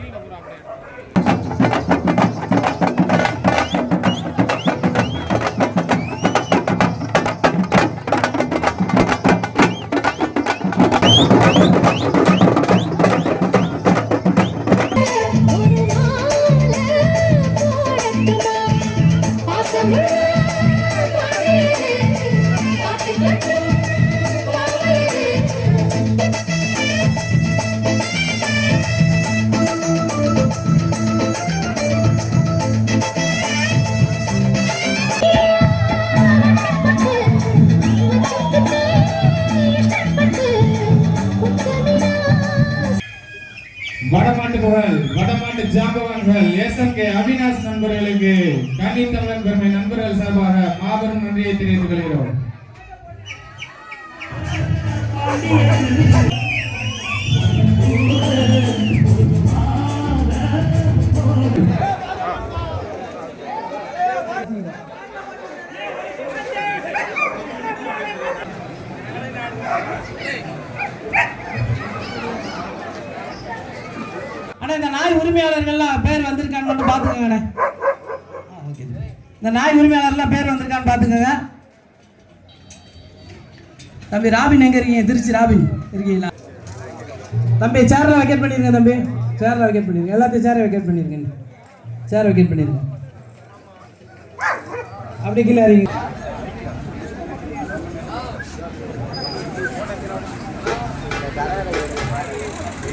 ஒரு வடமாட்டு ஜாம்பவான்கள் எஸ்என்கே அவினாஷ் நண்பர்களுக்கு கண்ணி தமிழன் பெருமை நண்பர்கள் சார்பாக மாபெரும் நன்றியை தெரிவித்துக் கொள்கிறோம் Thank you. அண்ணா இந்த நாய் உரிமையாளர்கள்லாம் பேர் வந்திருக்கான்னு மட்டும் பார்த்துக்கோங்கண்ணே. ஓகே. இந்த நாய் உரிமையாளர்லாம் பேர் வந்திருக்கான்னு பார்த்துக்கோங்க. தம்பி ராபின் எங்க இருக்கீங்க? திருச்சி ராபின் இருக்கீங்களா? தம்பி சேர்ல வெக்கேட் பண்ணிருங்க தம்பி. சேர்ல வெக்கேட் பண்ணிருங்க. எல்லாத்தையும் சேரை வெக்கேட் பண்ணிருங்க சேர் வெக்கேட் பண்ணிருங்க. அப்படி கீழே இறங்க.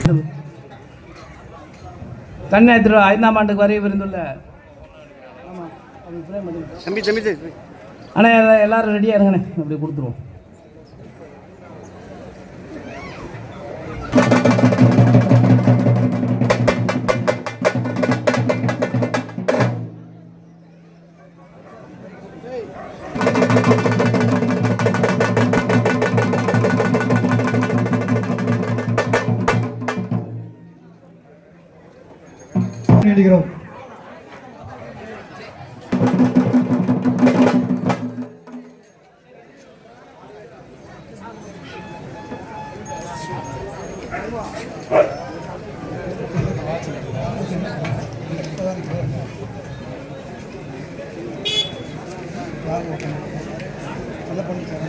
தண்ணி வா. ஐந்தாம் ஆண்டுக்கு வரை விருந்துள்ள தம்பி தம்பி. அண்ணா எல்லா- எல்லாரும் ரெடியாக இருங்கண்ணே அப்படி கொடுத்துருவோம் வேண்டுகிறோம்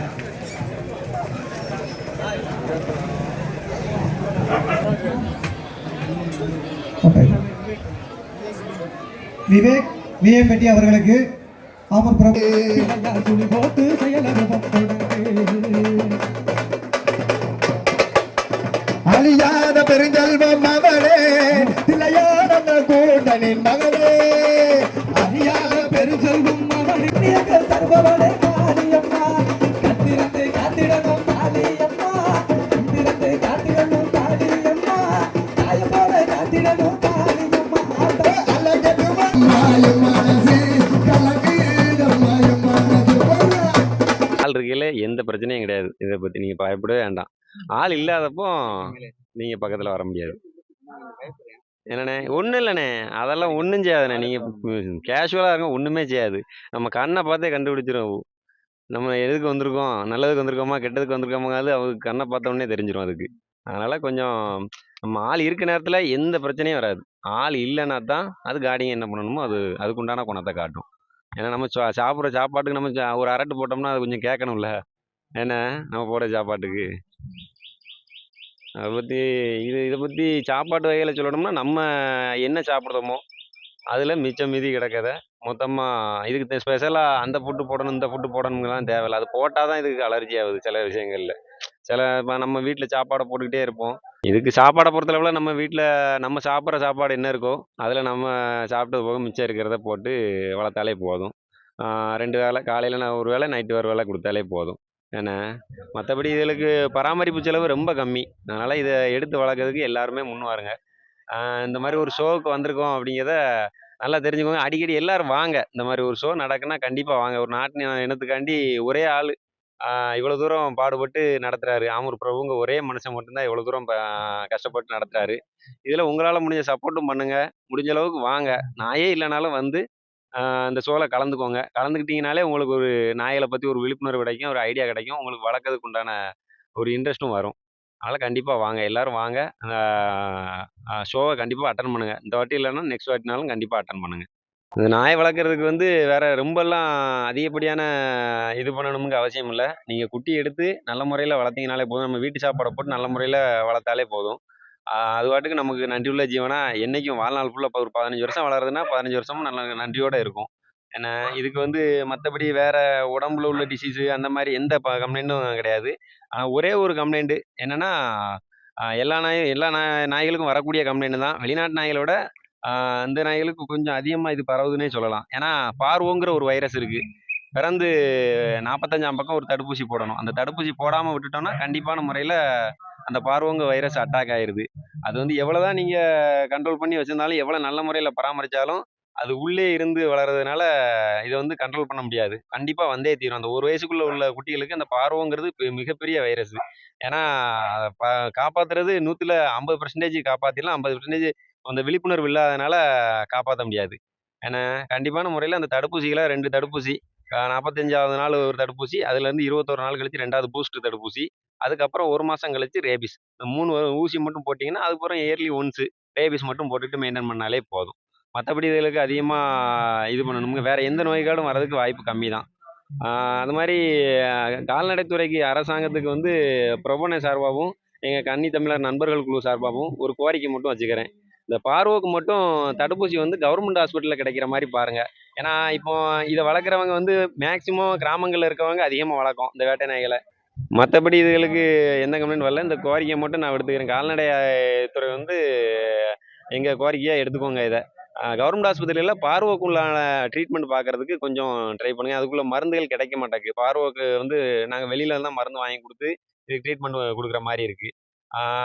ஓகே விவேக் விஏபெட்டி அவர்களுக்கு ஆமர் பிரபு துணி போட்டு அழியாத பெருஞ்செல்வம் மகளே திளையாட கூண்டனின் மகளே. அழியாத பெருஞ்செல்வம் மகளே தருபவளே. இருக்கையில எந்த பிரச்சனையும் கிடையாது. இதை பத்தி நீங்க பயப்படவே வேண்டாம். ஆள் இல்லாதப்போ நீங்க பக்கத்துல வர முடியாது. என்னண்ணே? ஒன்றும் இல்லைண்ணே. அதெல்லாம் ஒன்றும் செய்யாதுண்ணே. நீங்கள் கேஷுவலாக இருங்க. ஒன்றுமே செய்யாது. நம்ம கண்ணை பார்த்தே கண்டுபிடிச்சிரும் நம்ம எதுக்கு வந்திருக்கோம்? நல்லதுக்கு வந்திருக்கோமா? கெட்டதுக்கு வந்திருக்கோமாங்கிறது அவருக்கு கண்ணை பார்த்த உடனே தெரிஞ்சிரும் அதுக்கு. அதனால கொஞ்சம் நம்ம ஆள் இருக்க நேரத்தில் எந்த பிரச்சனையும் வராது. ஆள் இல்லைன்னா தான் அது காடிங்க என்ன பண்ணணுமோ அது அதுக்குண்டான குணத்தை காட்டும். ஏன்னா நம்ம சா- சாப்பிட்ற சாப்பாட்டுக்கு நம்ம ஒரு அரட்டு போட்டோம்னா அது கொஞ்சம் கேட்கணும்ல என்ன? நம்ம போடுற சாப்பாட்டுக்கு. அதை பற்றி இது இதை பற்றி சாப்பாட்டு வகையில் சொல்லணும்னா நம்ம என்ன சாப்பிட்றோமோ அதில் மிச்சம் மீதி கிடக்கத மொத்தமாக இதுக்கு ஸ்பெஷலாக அந்த ஃபுட்டு போடணும் இந்த ஃபுட்டு போடணுங்கலாம் தேவையில்ல. அது போட்டால் தான் இதுக்கு அலர்ஜி ஆகுது சில விஷயங்களில். சில இப்போ நம்ம வீட்டில் சாப்பாடை போட்டுக்கிட்டே இருப்போம். இதுக்கு சாப்பாடை பொறுத்தளவில் நம்ம வீட்டில் நம்ம சாப்பிட்ற சாப்பாடு என்ன இருக்கோ அதில் நம்ம சாப்பிட்டது போக மிச்சம் இருக்கிறத போட்டு வளர்த்தாலே போதும். ரெண்டு வேளை காலையில் நான் ஒரு வேளை நைட்டு ஒரு வேளை கொடுத்தாலே போதும். ஏன்னா மற்றபடி இதுகளுக்கு பராமரிப்பு செலவு ரொம்ப கம்மி. அதனால் இதை எடுத்து வளர்க்குறதுக்கு எல்லாருமே முன் வாருங்க இந்த மாதிரி ஒரு ஷோவுக்கு வந்திருக்கோம் அப்படிங்கிறத நல்லா தெரிஞ்சுக்கோங்க. அடிக்கடி எல்லோரும் வாங்க. இந்த மாதிரி ஒரு ஷோ நடக்குன்னா கண்டிப்பாக வாங்க. ஒரு நாட்டின் இனத்துக்காண்டி ஒரே ஆள். இவ்வளோ தூரம் பாடுபட்டு நடத்துகிறாரு ஆமூர் பிரபுங்க ஒரே மனுஷன் மட்டும்தான் இவ்வளோ தூரம் கஷ்டப்பட்டு நடத்துகிறாரு இதில் உங்களால் முடிஞ்ச சப்போர்ட்டும் பண்ணுங்கள் முடிஞ்ச அளவுக்கு வாங்க. நாயே இல்லைனாலும் வந்து அந்த இந்த ஷோவில் கலந்துக்கோங்க. கலந்துக்கிட்டீங்கனாலே உங்களுக்கு ஒரு நாய்களை பற்றி ஒரு விழிப்புணர்வு கிடைக்கும் ஒரு ஐடியா கிடைக்கும். உங்களுக்கு வளர்க்கறதுக்கு உண்டான ஒரு இன்ட்ரெஸ்ட்டும் வரும். அதனால் கண்டிப்பாக வாங்க. எல்லாரும் வாங்க. ஷோவை கண்டிப்பாக அட்டன் பண்ணுங்க. இந்த வாட்டி இல்லைன்னா நெக்ஸ்ட் வாட்டினாலும் கண்டிப்பாக அட்டன் பண்ணுங்க. இந்த நாயை வளர்க்குறதுக்கு வந்து வேற ரொம்பலாம் அதிகப்படியான இது பண்ணணுங்க அவசியம் இல்லை. நீங்கள் குட்டி எடுத்து நல்ல முறையில் வளர்த்தீங்கனாலே போதும். நம்ம வீட்டு சாப்பாடை போட்டு நல்ல முறையில் வளர்த்தாலே போதும். அது பாட்டுக்கு நமக்கு நன்றி உள்ள ஜீவனா என்றைக்கும் வாழ்நாள் ஃபுல்லாக ஒரு பதினஞ்சு வருஷம் வளருதுன்னா பதினஞ்சு வருஷமும் நல்ல நன்றியோட இருக்கும். ஏன்னா இதுக்கு வந்து மற்றபடி வேறு உடம்புல உள்ள டிசீஸு அந்த மாதிரி எந்த ப கம்ப்ளைண்ட்டும் கிடையாது. ஆனால் ஒரே ஒரு கம்ப்ளைண்ட்டு என்னன்னா எல்லா நாயும் எல்லா நாய் நாய்களுக்கும் வரக்கூடிய கம்ப்ளைண்ட் தான். வெளிநாட்டு நாய்களோட அந்த நாய்களுக்கு கொஞ்சம் அதிகமாக இது பரவுதுன்னே சொல்லலாம். ஏன்னா பார்வோங்கிற ஒரு வைரஸ் இருக்குது பிறந்து நாற்பத்தஞ்சாம் பக்கம் ஒரு தடுப்பூசி போடணும். அந்த தடுப்பூசி போடாமல் விட்டுட்டோம்னா கண்டிப்பான முறையில் அந்த பார்வோங்க வைரஸ் அட்டாக் ஆயிடுது அது வந்து எவ்வளோ தான் நீங்கள் கண்ட்ரோல் பண்ணி வச்சிருந்தாலும் எவ்வளோ நல்ல முறையில் பராமரித்தாலும் அது உள்ளே இருந்து வளர்றதுனால இதை வந்து கண்ட்ரோல் பண்ண முடியாது. கண்டிப்பாக வந்தே தீரும். அந்த ஒரு வயசுக்குள்ளே உள்ள குட்டிகளுக்கு அந்த பார்வோங்கிறது பெ- மிகப்பெரிய வைரஸ். ஏன்னா அதை ப காப்பாற்றுறது நூற்றில் ஐம்பது பர்சன்டேஜ் காப்பாற்றிடலாம் ஐம்பது பர்சன்டேஜ் அந்த விழிப்புணர்வு இல்லாதனால காப்பாற்ற முடியாது. ஏன்னா கண்டிப்பான முறையில் அந்த தடுப்பூசிகளை ரெண்டு தடுப்பூசி நாற்பத்தஞ்சாவது நாள் ஒரு தடுப்பூசி அதுலேருந்து இருபத்தொரு நாள் கழித்து ரெண்டாவது பூஸ்ட் தடுப்பூசி அதுக்கப்புறம் ஒரு மாதம் கழித்து ரேபிஸ். இந்த மூணு ஊசி மட்டும் போட்டிங்கன்னா அதுக்கப்புறம் இயர்லி ஒன்ஸு ரேபிஸ் மட்டும் போட்டுட்டு மெயின்டைன் பண்ணாலே போதும். மற்றபடி இதுகளுக்கு அதிகமாக இது பண்ணணுங்க வேறு எந்த நோய்களும் வர்றதுக்கு வாய்ப்பு கம்மி தான் அது மாதிரி கால்நடைத்துறைக்கு அரசாங்கத்துக்கு வந்து பிரபண சார்பாகவும் எங்கள் கன்னி தமிழர் நண்பர்கள் குழு சார்பாகவும் ஒரு கோரிக்கை மட்டும் வச்சுக்கிறேன். இந்த பார்வோக்கு மட்டும் தடுப்பூசி வந்து கவர்மெண்ட் ஹாஸ்பிட்டலில் கிடைக்கிற மாதிரி பாருங்கள் ஏன்னா இப்போ இதை வளர்க்குறவங்க வந்து மேக்சிமம் கிராமங்களில் இருக்கவங்க அதிகமாக வளர்க்கும் இந்த வேட்டை நாய்களை மற்றபடி இதுகளுக்கு எந்த கம்ப்ளைண்ட் வரல. இந்த கோரிக்கையை மட்டும் நான் எடுத்துக்கிறேன் கால்நடை துறை வந்து எங்கள் கோரிக்கையாக எடுத்துக்கோங்க இதை. கவர்மெண்ட் ஆஸ்பத்திரியில் பார்வோக்குள்ளான ட்ரீட்மெண்ட் பார்க்கறதுக்கு கொஞ்சம் ட்ரை பண்ணுங்கள் அதுக்குள்ளே மருந்துகள் கிடைக்க மாட்டேங்குது. பார்வோக்கு வந்து நாங்கள் வெளியில தான் மருந்து வாங்கி கொடுத்து இதுக்கு ட்ரீட்மெண்ட் கொடுக்குற மாதிரி இருக்குது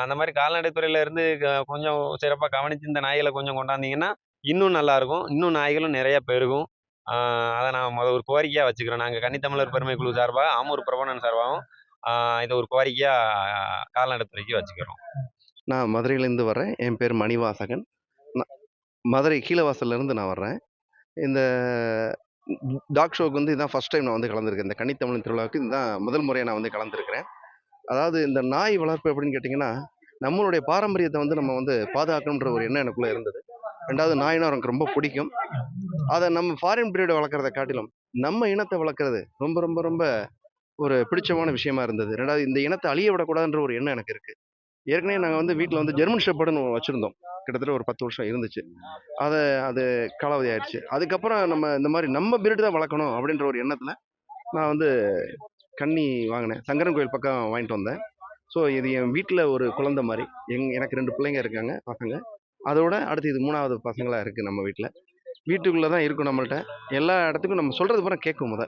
அந்த மாதிரி கால்நடைத்துறையில இருந்து க- கொஞ்சம் சிறப்பாக கவனிச்சு இந்த நாய்களை கொஞ்சம் கொண்டாந்தீங்கன்னா இன்னும் நல்லா இருக்கும் இன்னும் நாய்களும் நிறைய பெருகும். அதை நான் முத ஒரு கோரிக்கையாக வச்சுக்கிறோம் நாங்கள் கன்னித்தமிழர் பெருமை குழு சார்பாக ஆமூர் பிரபணன் சார்பாகவும் இதை ஒரு கோரிக்கையாக கால்நடைத்துறைக்கு வச்சுக்கிறோம். நான் மதுரையிலேருந்து வர்றேன். என் பேர் மணிவாசகன். நான் மதுரை கீழவாசல்லேருந்து நான் வர்றேன். இந்த டாக் ஷோக்கு வந்து இதான் ஃபஸ்ட் டைம் நான் வந்து கலந்துருக்கேன். இந்த கன்னித்தமிழன் திருவிழாவுக்கு இதுதான் முதல் முறையாக நான் வந்து கலந்துருக்கிறேன். அதாவது இந்த நாய் வளர்ப்பு அப்படின்னு கேட்டிங்கன்னா நம்மளுடைய பாரம்பரியத்தை வந்து நம்ம வந்து பாதுகாக்கணுன்ற ஒரு எண்ணம் எனக்குள்ளே இருந்தது. ரெண்டாவது நாய்னா எனக்கு ரொம்ப பிடிக்கும். அதை நம்ம ஃபாரின் பிரீடை வளர்க்குறத காட்டிலும் நம்ம இனத்தை வளர்க்குறது ரொம்ப ரொம்ப ரொம்ப ஒரு பிடிச்சமான விஷயமா இருந்தது. ரெண்டாவது இந்த இனத்தை அழிய விடக்கூடாதுன்ற ஒரு எண்ணம் எனக்கு இருக்குது ஏற்கனவே நாங்கள் வந்து வீட்டில் வந்து ஜெர்மன் ஷெப்பர்டுன்னு வச்சுருந்தோம். கிட்டத்தட்ட ஒரு பத்து வருஷம் இருந்துச்சு. அதை அது காலாவதி ஆயிடுச்சு. அதுக்கப்புறம் நம்ம இந்த மாதிரி நம்ம பிரீடு தான் வளர்க்கணும் அப்படின்ற ஒரு எண்ணத்தில் நான் வந்து கண்ணி வாங்கினேன். சங்கரன் கோயில் பக்கம் வாங்கிட்டு வந்தேன். ஸோ இது என் வீட்டில் ஒரு குழந்தை மாதிரி. எங் எனக்கு ரெண்டு பிள்ளைங்க இருக்காங்க பசங்க. அதோட அடுத்து இது மூணாவது பசங்களாக இருக்குது நம்ம வீட்டில் வீட்டுக்குள்ளே தான் இருக்கும் நம்மள்ட்ட. எல்லா இடத்துக்கும் நம்ம சொல்கிறது பூரா கேட்கும் முத.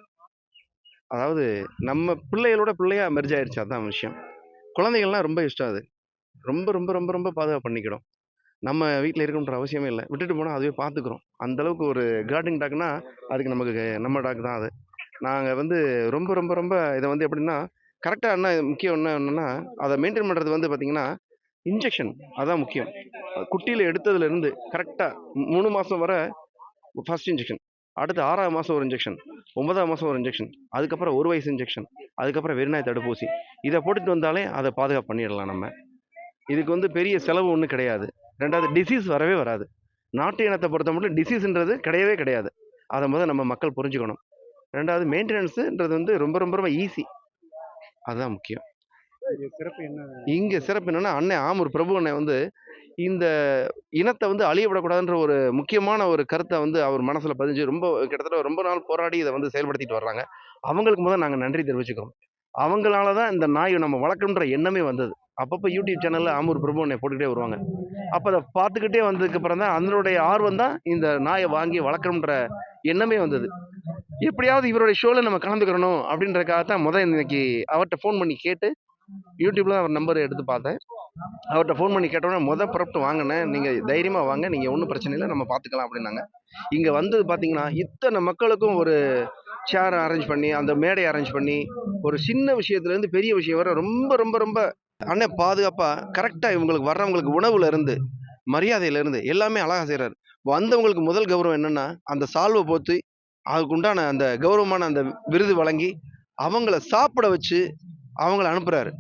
அதாவது நம்ம பிள்ளைகளோட பிள்ளையாக மெர்ஜ் ஆயிடுச்சு அதுதான் விஷயம். குழந்தைகள்லாம் ரொம்ப இஷ்டம் அது. ரொம்ப ரொம்ப ரொம்ப ரொம்ப பாதுகாப்பு பண்ணிக்கிடும். நம்ம வீட்டில் இருக்கணுன்ற அவசியமே இல்லை. விட்டுட்டு போனால் அதுவே பார்த்துக்குறோம். அந்த அளவுக்கு ஒரு கார்டிங் டாக்னா அதுக்கு நமக்கு நம்ம டாக் தான் அது. நாங்கள் வந்து ரொம்ப ரொம்ப ரொம்ப இதை வந்து எப்படின்னா கரெக்டாக என்ன முக்கியம் என்ன என்னென்னா அதை மெயின்டைன் பண்ணுறது வந்து பார்த்திங்கன்னா இன்ஜெக்ஷன் அதுதான் முக்கியம். குட்டியில் எடுத்ததுலேருந்து கரெக்டாக மூணு மாதம் வர ஃபர்ஸ்ட் இன்ஜெக்ஷன் அடுத்து ஆறாவது மாதம் ஒரு இன்ஜெக்ஷன் ஒன்பதாவது மாதம் ஒரு இன்ஜெக்ஷன் அதுக்கப்புறம் ஒரு வயசு இன்ஜெக்ஷன் அதுக்கப்புறம் வெறிநாய் தடுப்பூசி. இதை போட்டுட்டு வந்தாலே அதை பாதுகாப்பு பண்ணிடலாம் நம்ம. இதுக்கு வந்து பெரிய செலவு ஒன்றும் கிடையாது. ரெண்டாவது டிசீஸ் வரவே வராது. நாட்டு இனத்தை பொறுத்த மட்டும் டிசீஸ்ன்றது கிடையவே கிடையாது. அதை முதல் நம்ம மக்கள் புரிஞ்சுக்கணும். ரெண்டாவது மெயின்டெனன்ஸுன்றது வந்து ரொம்ப ரொம்ப ரொம்ப ஈஸி அதுதான் முக்கியம். சிறப்பு என்ன? இங்கே சிறப்பு என்னன்னா அண்ணன் ஆமூர் பிரபு அண்ணன் வந்து இந்த இனத்தை வந்து அழிய விடக்கூடாதுன்ற ஒரு முக்கியமான ஒரு கருத்தை வந்து அவர் மனசில் பதிஞ்சு ரொம்ப கிட்டத்தட்ட ரொம்ப நாள் போராடி இதை வந்து செயல்படுத்திட்டு வர்றாங்க. அவங்களுக்கு முதல் நாங்கள் நன்றி தெரிவிச்சுக்கிறோம். அவங்களால தான் இந்த நாய் நம்ம வளர்க்கணுன்ற எண்ணமே வந்தது. அப்பப்போ யூடியூப் சேனலில் ஆமூர் பிரபு அண்ணன் போட்டுக்கிட்டே வருவாங்க. அப்போ அதை பார்த்துக்கிட்டே வந்ததுக்கு அப்புறம் தான் அதனுடைய ஆர்வம் தான் இந்த நாயை வாங்கி வளர்க்கணுன்ற எண்ணமே வந்தது. எப்படியாவது இவருடைய ஷோவில் நம்ம கலந்துக்கிறணும் அப்படின்றதுக்காக தான் முதல் இன்னைக்கு அவர்கிட்ட ஃபோன் பண்ணி கேட்டு யூடியூப்ல அவர் நம்பர் எடுத்து பார்த்தேன். அவர்கிட்ட ஃபோன் பண்ணி கேட்டோன்னே மொதல் புறப்பட்டு வாங்கினேன். நீங்கள் தைரியமாக வாங்க. நீங்கள் ஒன்றும் பிரச்சனை இல்லை. நம்ம பார்த்துக்கலாம் அப்படின்னாங்க. இங்கே வந்து பார்த்தீங்கன்னா இத்தனை மக்களுக்கும் ஒரு சேர் அரேஞ்ச் பண்ணி அந்த மேடை அரேஞ்ச் பண்ணி ஒரு சின்ன விஷயத்துலேருந்து பெரிய விஷயம் வர ரொம்ப ரொம்ப ரொம்ப அண்ணன் பாதுகாப்பாக கரெக்டாக இவங்களுக்கு வர்றவங்களுக்கு உணவுல இருந்து எல்லாமே அழகாக செய்கிறார் வந்தவங்களுக்கு முதல் கௌரவம் என்னென்னா அந்த சால்வை போத்து அதுக்கு உண்டான அந்த கௌரவமான அந்த விருது வழங்கி அவங்கள சாப்பிட வச்சு அவங்கள அனுப்புகிறாரு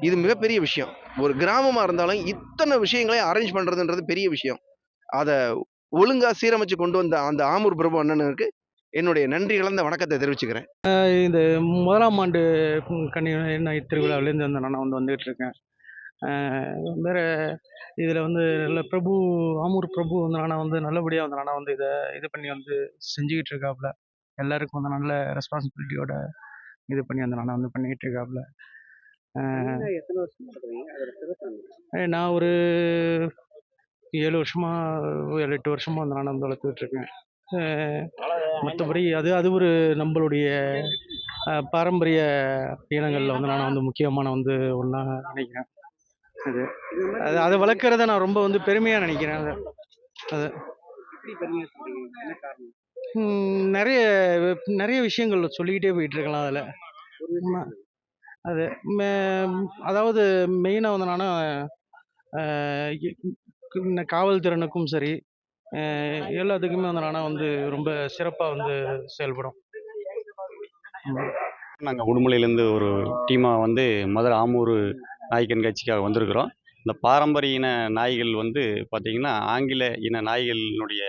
இது மிகப்பெரிய விஷயம். ஒரு கிராமமாக இருந்தாலும் இத்தனை விஷயங்களையும் அரேஞ்ச் பண்ணுறதுன்றது பெரிய விஷயம். அதை ஒழுங்காக சீரமைச்சு கொண்டு வந்த அந்த ஆமூர் பிரபு அண்ணனுக்கு என்னுடைய நன்றி கலந்த வணக்கத்தை தெரிவிச்சுக்கிறேன். இந்த முதலாம் ஆண்டு கன்னி எண்ணெய் திருவிழாவிலேருந்து வந்து நான் வந்து வந்துகிட்டு இருக்கேன் வேற இதில் வந்து நல்ல பிரபு ஆமூர் பிரபு வந்து நான் வந்து நல்லபடியாக வந்து நான் வந்து இதை இது பண்ணி வந்து செஞ்சுக்கிட்டு இருக்காப்புல எல்லாருக்கும் வந்து நல்ல ரெஸ்பான்சிபிலிட்டியோட இது பண்ணி வந்து நான் வந்து பண்ணிக்கிட்டு இருக்காப்புல நான் ஒரு ஏழு வருஷமா ஏழு எட்டு வருஷமா வந்து நான் வந்து வளர்த்துக்கிட்டு இருக்கேன் மற்றபடி அது அது ஒரு நம்மளுடைய பாரம்பரிய இனங்களில் வந்து நான் வந்து முக்கியமான வந்து ஒன்றா நினைக்கிறேன். அது அது அதை வளர்க்குறத நான் ரொம்ப வந்து பெருமையாக நினைக்கிறேன். அதை அது. நிறைய நிறைய விஷயங்கள் சொல்லிக்கிட்டே போயிட்டு இருக்கலாம் அதில். அது மே- அதாவது மெயினாக வந்து நான் காவல் திறனுக்கும் சரி எல்லாத்துக்குமே வந்து நானா வந்து ரொம்ப சிறப்பாக வந்து செயல்படும். நாங்கள் உடுமலையிலேருந்து ஒரு டீமாக வந்து மதுரை ஆமூர் நாய் கண்காட்சிக்காக வந்திருக்கிறோம். இந்த பாரம்பரிய இன நாய்கள் வந்து பார்த்திங்கன்னா ஆங்கில இன நாய்களினுடைய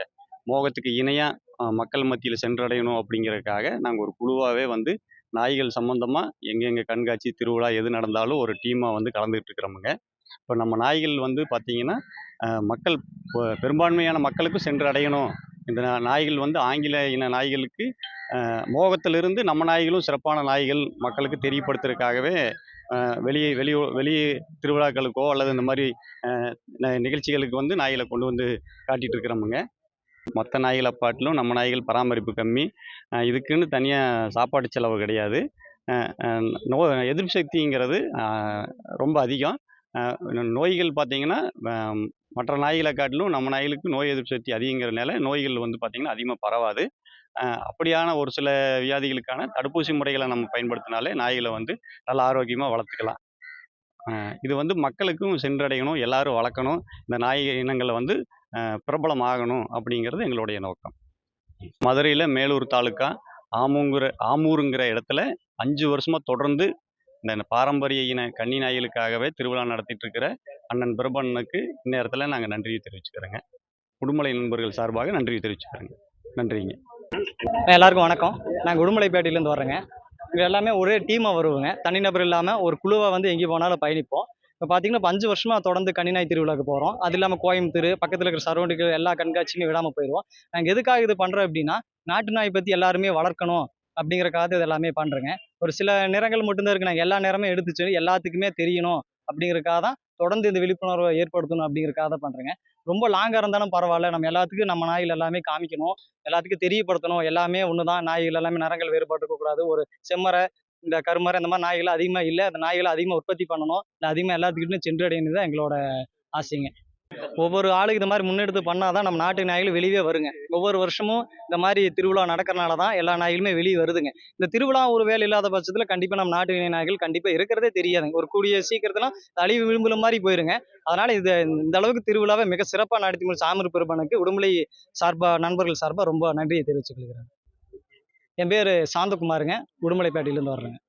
மோகத்துக்கு இணையாக மக்கள் மத்தியில் சென்றடையணும் அப்படிங்கிறதுக்காக நாங்கள் ஒரு குழுவாகவே வந்து நாய்கள் சம்மந்தமாக எங்கெங்கே கண்காட்சி திருவிழா எது நடந்தாலும் ஒரு டீமாக வந்து கலந்துக்கிட்டு இருக்கிறோமுங்க. இப்போ நம்ம நாய்கள் வந்து பார்த்திங்கன்னா மக்கள் பெரும்பான்மையான மக்களுக்கும் சென்று அடையணும் இந்த நா- நாய்கள் வந்து ஆங்கில இன நாய்களுக்கு மோகத்திலிருந்து நம்ம நாய்களும் சிறப்பான நாய்கள் மக்களுக்கு தெரியப்படுத்துறதுக்காகவே வெளியே வெளியூ வெளியே திருவிழாக்களுக்கோ அல்லது இந்த மாதிரி ந- நிகழ்ச்சிகளுக்கு வந்து நாய்களை கொண்டு வந்து காட்டிகிட்டு இருக்கிறோமுங்க மற்ற நாய்களை பாட்டிலும் நம்ம நாய்கள் பராமரிப்பு கம்மி. இதுக்குன்னு தனியாக சாப்பாடு செலவு கிடையாது. நோ எதிர்ப்பு சக்திங்கிறது ரொம்ப அதிகம். நோய்கள் பார்த்திங்கன்னா மற்ற நாய்களை காட்டிலும் நம்ம நாய்களுக்கு நோய் எதிர்ப்பு சக்தி அதிகங்கிறனால நோய்கள் வந்து பார்த்திங்கன்னா அதிகமாக பரவாது. அப்படியான ஒரு சில வியாதிகளுக்கான தடுப்பூசி முறைகளை நம்ம பயன்படுத்தினாலே நாய்களை வந்து நல்ல ஆரோக்கியமாக வளர்த்துக்கலாம். இது வந்து மக்களுக்கும் சென்றடையணும் எல்லாரும் வளர்க்கணும். இந்த நாய் இனங்களை வந்து பிரபலமாகணும் அப்படிங்கிறது எங்களுடைய நோக்கம். மதுரையில் மேலூர் தாலுக்கா ஆமூங்கிற ஆமூருங்கிற இடத்துல அஞ்சு வருஷமாக தொடர்ந்து இந்த பாரம்பரிய இன கன்னி நாய்களுக்காகவே திருவிழா நடத்திட்டு இருக்கிற அண்ணன் பிரபண்ணனுக்கு இந்நேரத்தில் நாங்கள் நன்றியை தெரிவிச்சுக்கிறோங்க. உடுமலை நண்பர்கள் சார்பாக நன்றியை தெரிவிச்சுக்கிறோங்க. நன்றிங்க. எல்லாருக்கும் வணக்கம். நாங்கள் உடுமலைப்பேட்டையிலேருந்து வர்றேங்க. இங்கே எல்லாமே ஒரே டீமாக வருவோங்க. தனிநபர் இல்லாமல் ஒரு குழுவாக வந்து எங்கே போனாலும் பயணிப்போம். இப்போ பார்த்தீங்கன்னா இப்போ அஞ்சு வருஷமாக தொடர்ந்து கன்னிநாய் திருவிழாவுக்கு போகிறோம் அது இல்லாமல் கோயம்புத்தூர் பக்கத்தில் இருக்கிற சரௌண்டிங்கில் எல்லா கண்காட்சியுமே விடாமல் போயிடுவோம் நாங்கள் எதுக்காக இது பண்ணுறோம் அப்படின்னா நாட்டு நாய் பற்றி எல்லாருமே வளர்க்கணும். அப்படிங்கிறக்காக இது எல்லாமே பண்ணுறேங்க ஒரு சில நிறங்கள் மட்டும்தான் இருக்குது நாங்கள் எல்லா நிறமே எடுத்துச்சு. எல்லாத்துக்குமே தெரியணும் அப்படிங்கிறக்காக தான் தொடர்ந்து இந்த விழிப்புணர்வை ஏற்படுத்தணும் அப்படிங்கிறக்காக தான் பண்ணுறேங்க ரொம்ப லாங்காக இருந்தாலும் பரவாயில்ல. நம்ம எல்லாத்துக்கும் நம்ம நாய்கள் எல்லாமே காமிக்கணும். எல்லாத்துக்கும் தெரியப்படுத்தணும். எல்லாமே ஒன்று தான் நாய்கள் எல்லாமே நிறங்கள் வேறுபாடு கூடாது ஒரு செம்மறை இந்த கருமரை இந்த மாதிரி நாய்கள் அதிகமாக இல்லை. அந்த நாய்களை அதிகமாக உற்பத்தி பண்ணணும். இல்லை அதிகமாக எல்லாத்துக்கிட்டும் சென்றடையணும் தான் எங்களோட ஆசைங்க. ஒவ்வொரு ஆளுக்கு இந்த மாதிரி முன்னெடுத்து பண்ணால் தான் நம்ம நாட்டு நாய்கள் வெளியே வருங்க. ஒவ்வொரு வருஷமும் இந்த மாதிரி திருவிழா நடக்கிறனால தான் எல்லா நாய்களுமே வெளியே வருதுங்க. இந்த திருவிழா ஒரு வேலை இல்லாத பட்சத்தில் கண்டிப்பாக நம்ம நாட்டு நாய்கள் கண்டிப்பாக இருக்கிறதே தெரியாதுங்க. ஒரு கூடிய சீக்கிரத்தில் அழிவு விளிம்புல மாதிரி போயிருங்க. அதனால் இது இந்த அளவுக்கு திருவிழாவை மிக சிறப்பாக நடத்தி முடிச்ச சாமர் பெருமனுக்கு உடுமலை சார்பாக நண்பர்கள் சார்பாக ரொம்ப நன்றியை தெரிவித்துக் கொள்கிறேன். என் பேர் சாந்தகுமாருங்க. உடுமலைப்பேட்டையிலேருந்து வர்றேங்க.